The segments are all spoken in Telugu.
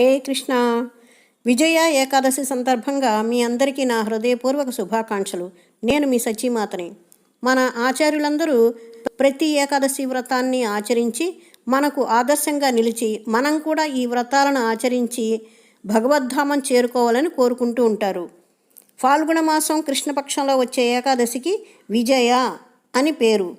హే కృష్ణ? విజయ ఏకాదశి సందర్భంగా మీ అందరికీ నా హృదయపూర్వక శుభాకాంక్షలు. నేను మీ సచీమాతని మన ఆచార్యులందరూ ప్రతి ఏకాదశి వ్రతాన్ని ఆచరించి మనకు ఆదర్శంగా నిలిచి మనం కూడా ఈ వ్రతాలను ఆచరించి భగవద్ధామం చేరుకోవాలని కోరుకుంటూ ఉంటారు. ఫాల్గుణ మాసం కృష్ణపక్షంలో వచ్చే ఏకాదశికి విజయ అని పేరు.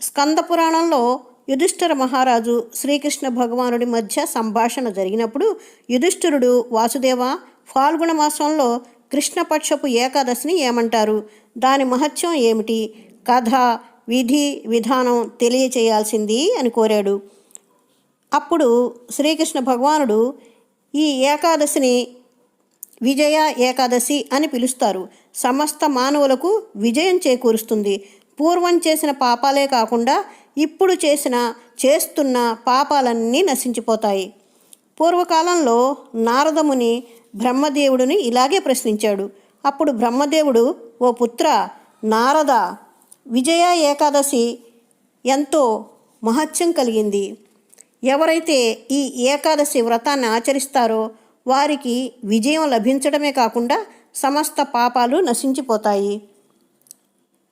స్కంద పురాణంలో యుధిష్ఠిర మహారాజు శ్రీకృష్ణ భగవానుడి మధ్య సంభాషణ జరిగినప్పుడు యుధిష్ఠిరుడు వాసుదేవ ఫాల్గుణ మాసంలో కృష్ణపక్షపు ఏకాదశిని ఏమంటారు? దాని మహత్యం ఏమిటి? కథ విధి విధానం తెలియచేయాల్సింది అని కోరాడు. అప్పుడు శ్రీకృష్ణ భగవానుడు ఈ ఏకాదశిని విజయ ఏకాదశి అని పిలుస్తారు. సమస్త మానవులకు విజయం చేకూరుస్తుంది. పూర్వం చేసిన పాపాలే కాకుండా ఇప్పుడు చేసిన చేస్తున్న పాపాలన్నీ నశించిపోతాయి. పూర్వకాలంలో నారదముని బ్రహ్మదేవుడిని ఇలాగే ప్రశ్నించాడు. అప్పుడు బ్రహ్మదేవుడు ఓ పుత్ర నారద విజయ ఏకాదశి ఎంతో మహత్యం కలిగింది. ఎవరైతే ఈ ఏకాదశి వ్రతాన్ని ఆచరిస్తారో వారికి విజయం లభించడమే కాకుండా సమస్త పాపాలు నశించిపోతాయి.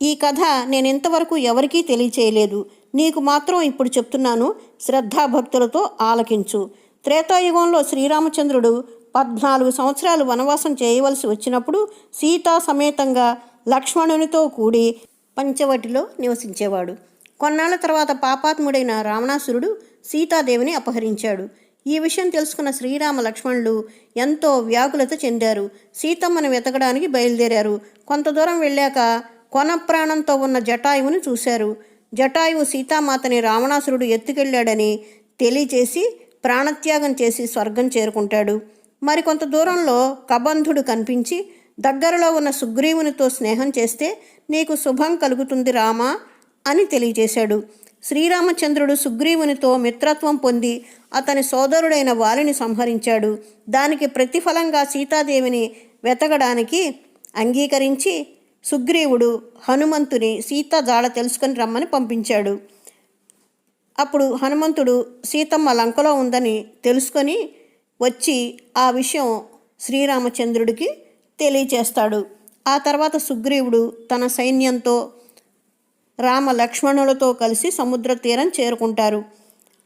ఈ కథ నేను ఇంతవరకు ఎవరికీ తెలియచేయలేదు. నీకు మాత్రం ఇప్పుడు చెప్తున్నాను శ్రద్ధాభక్తులతో ఆలకించు. త్రేతాయుగంలో శ్రీరామచంద్రుడు పద్నాలుగు సంవత్సరాలు వనవాసం చేయవలసి వచ్చినప్పుడు సీతా సమేతంగా లక్ష్మణునితో కూడి పంచవటిలో నివసించేవాడు. కొన్నాళ్ళ తర్వాత పాపాత్ముడైన రావణాసురుడు సీతాదేవిని అపహరించాడు. ఈ విషయం తెలుసుకున్న శ్రీరామ లక్ష్మణులు ఎంతో వ్యాకులత చెందారు. సీతమ్మను వెతకడానికి బయలుదేరారు. కొంత దూరం వెళ్ళాక కొన ప్రాణంతో ఉన్న జటాయువుని చూశారు. జటాయువు సీతామాతని రావణాసురుడు ఎత్తుకెళ్ళాడని తెలియచేసి ప్రాణత్యాగం చేసి స్వర్గం చేరుకుంటాడు. మరికొంత దూరంలో కబంధుడు కనిపించి దగ్గరలో ఉన్న సుగ్రీవునితో స్నేహం చేస్తే నీకు శుభం కలుగుతుంది రామా అని తెలియజేశాడు శ్రీరామచంద్రుడు సుగ్రీవునితో మిత్రత్వం పొంది అతని సోదరుడైన వాలిని సంహరించాడు. దానికి ప్రతిఫలంగా సీతాదేవిని వెతకడానికి అంగీకరించి సుగ్రీవుడు హనుమంతుని సీత జాడ తెలుసుకొని రమ్మని పంపించాడు. అప్పుడు హనుమంతుడు సీతమ్మ లంకలో ఉందని తెలుసుకొని వచ్చి ఆ విషయం శ్రీరామచంద్రుడికి తెలియచేస్తాడు. ఆ తర్వాత సుగ్రీవుడు తన సైన్యంతో రామ లక్ష్మణులతో కలిసి సముద్ర తీరం చేరుకుంటారు.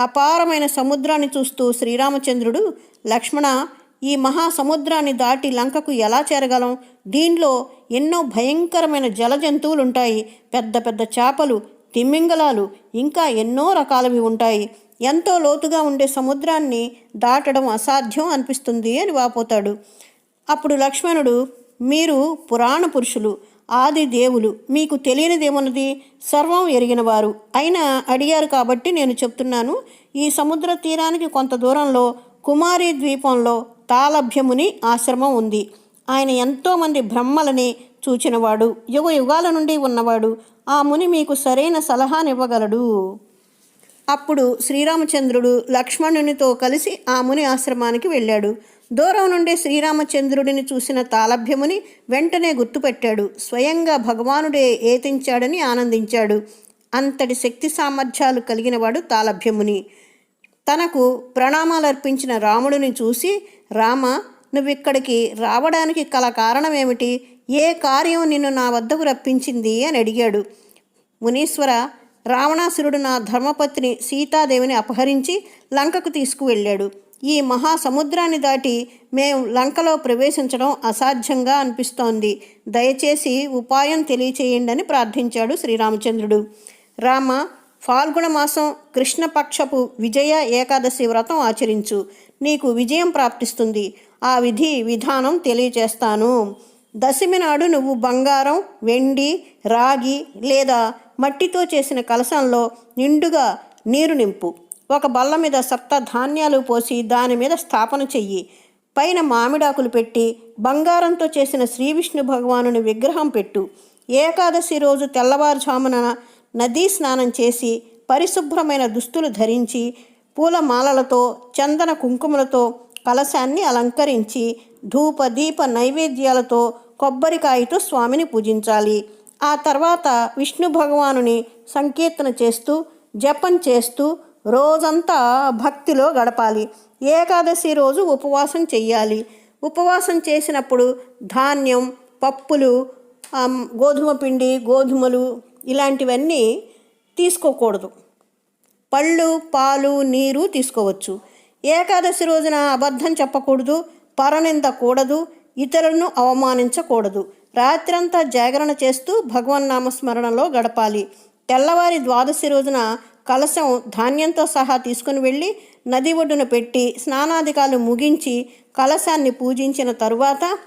అపారమైన సముద్రాన్ని చూస్తూ శ్రీరామచంద్రుడు లక్ష్మణ ఈ మహాసముద్రాన్ని దాటి లంకకు ఎలా చేరగలం? దీనిలో ఎన్నో భయంకరమైన జల జంతువులు ఉంటాయి పెద్ద పెద్ద చేపలు తిమ్మింగలాలు ఇంకా ఎన్నో రకాలవి ఉంటాయి. ఎంతో లోతుగా ఉండే సముద్రాన్ని దాటడం అసాధ్యం అనిపిస్తుంది అని వాపోతాడు. అప్పుడు లక్ష్మణుడు మీరు పురాణ పురుషులు ఆది దేవులు మీకు తెలియనిదేమున్నది? సర్వం ఎరిగినవారు. అయినా అడిగారు కాబట్టి నేను చెప్తున్నాను. ఈ సముద్ర తీరానికి కొంత దూరంలో కుమారి ద్వీపంలో తాలభ్యముని ఆశ్రమం ఉంది. ఆయన ఎంతోమంది బ్రహ్మలని చూచినవాడు యుగ యుగాల నుండి ఉన్నవాడు. ఆ ముని మీకు సరైన సలహానివ్వగలడు అప్పుడు శ్రీరామచంద్రుడు లక్ష్మణునితో కలిసి ఆ ముని ఆశ్రమానికి వెళ్ళాడు. దూరం నుండి శ్రీరామచంద్రుడిని చూసిన తాళభ్యముని వెంటనే గుర్తుపెట్టాడు. స్వయంగా భగవానుడే ఏతించాడని ఆనందించాడు. అంతటి శక్తి సామర్థ్యాలు కలిగినవాడు తాళభ్యముని. తనకు ప్రణామాలర్పించిన రాముడిని చూసి రామ నువ్విక్కడికి రావడానికి కల కారణమేమిటి? ఏ కార్యం నిన్ను నా వద్దకు రప్పించింది? అని అడిగాడు. మునీశ్వర రావణాసురుడు నా ధర్మపత్ని సీతాదేవిని అపహరించి లంకకు తీసుకువెళ్ళాడు. ఈ మహాసముద్రాన్ని దాటి మేము లంకలో ప్రవేశించడం అసాధ్యంగా అనిపిస్తోంది. దయచేసి ఉపాయం తెలియచేయండి అని ప్రార్థించాడు శ్రీరామచంద్రుడు. రామ ఫాల్గుణ మాసం కృష్ణపక్షపు విజయ ఏకాదశి వ్రతం ఆచరించు. నీకు విజయం ప్రాప్తిస్తుంది. ఆ విధి విధానం తెలియచేస్తాను. దశమి నాడు నువ్వు బంగారం వెండి రాగి లేదా మట్టితో చేసిన కలశంలో నిండుగా నీరు నింపు. ఒక బల్ల మీద సప్త ధాన్యాలు పోసి దాని మీద స్థాపన చెయ్యి. పైన మామిడాకులు పెట్టి బంగారంతో చేసిన శ్రీ విష్ణు భగవానుని విగ్రహం పెట్టు. ఏకాదశి రోజు తెల్లవారుజామున నదీ స్నానం చేసి పరిశుభ్రమైన దుస్తులు ధరించి పూలమాలలతో చందన కుంకుమలతో కలశాన్ని అలంకరించి ధూప దీప నైవేద్యాలతో కొబ్బరికాయతో స్వామిని పూజించాలి. ఆ తర్వాత విష్ణు భగవానుని సంకీర్తన చేస్తూ జపం చేస్తూ రోజంతా భక్తిలో గడపాలి. ఏకాదశి రోజు ఉపవాసం చెయ్యాలి. ఉపవాసం చేసినప్పుడు ధాన్యం పప్పులు గోధుమ పిండి గోధుమలు ఇలాంటివన్నీ తీసుకోకూడదు. పళ్ళు పాలు నీరు తీసుకోవచ్చు. ఏకాదశి రోజున అబద్ధం చెప్పకూడదు పరనిందకూడదు ఇతరులను అవమానించకూడదు. రాత్రంతా జాగరణ చేస్తూ భగవన్నామస్మరణలో గడపాలి. తెల్లవారి ద్వాదశి రోజున కలశం ధాన్యంతో సహా తీసుకుని వెళ్ళి నది ఒడ్డున పెట్టి స్నానాధికాలు ముగించి కలశాన్ని పూజించిన తరువాత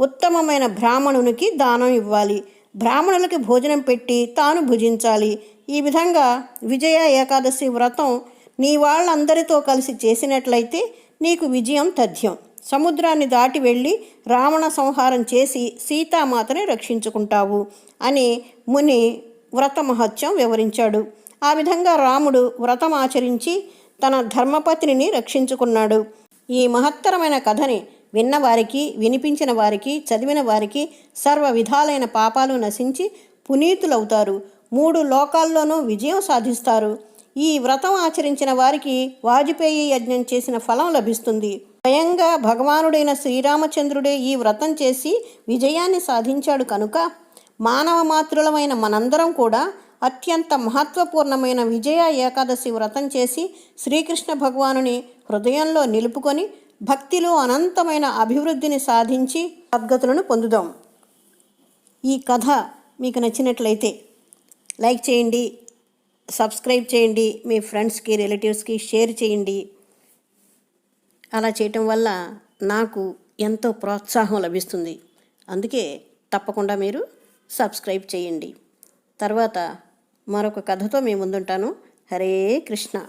ఉత్తమమైన బ్రాహ్మణునికి దానం ఇవ్వాలి. బ్రాహ్మణులకి భోజనం పెట్టి తాను భుజించాలి. ఈ విధంగా విజయ ఏకాదశి వ్రతం నీ వాళ్ళందరితో కలిసి చేసినట్లయితే నీకు విజయం తథ్యం. సముద్రాన్ని దాటి వెళ్ళి రావణ సంహారం చేసి సీతామాతని రక్షించుకుంటావు అని ముని వ్రత మహత్యం వివరించాడు. ఆ విధంగా రాముడు వ్రతం ఆచరించి తన ధర్మపత్నిని రక్షించుకున్నాడు. ఈ మహత్తరమైన కథని విన్నవారికి వినిపించిన వారికి చదివిన వారికి సర్వ విధాలైన పాపాలు నశించి పునీతులవుతారు. మూడు లోకాల్లోనూ విజయం సాధిస్తారు. ఈ వ్రతం ఆచరించిన వారికి వాజపేయి యజ్ఞం చేసిన ఫలం లభిస్తుంది. స్వయంగా భగవానుడైన శ్రీరామచంద్రుడే ఈ వ్రతం చేసి విజయాన్ని సాధించాడు కనుక మానవ మాతృలమైన మనందరం కూడా అత్యంత మహత్వపూర్ణమైన విజయ ఏకాదశి వ్రతం చేసి శ్రీకృష్ణ భగవానుని హృదయంలో నిలుపుకొని భక్తిలో అనంతమైన అభివృద్ధిని సాధించి సద్గతులను పొందుదాం. ఈ కథ మీకు నచ్చినట్లయితే లైక్ చేయండి సబ్స్క్రైబ్ చేయండి మీ ఫ్రెండ్స్కి రిలేటివ్స్కి షేర్ చేయండి. అలా చేయటం వల్ల నాకు ఎంతో ప్రోత్సాహం లభిస్తుంది. అందుకే తప్పకుండా మీరు సబ్స్క్రైబ్ చేయండి. తర్వాత మరొక కథతో మీ ముందుంటాను. హరే కృష్ణ.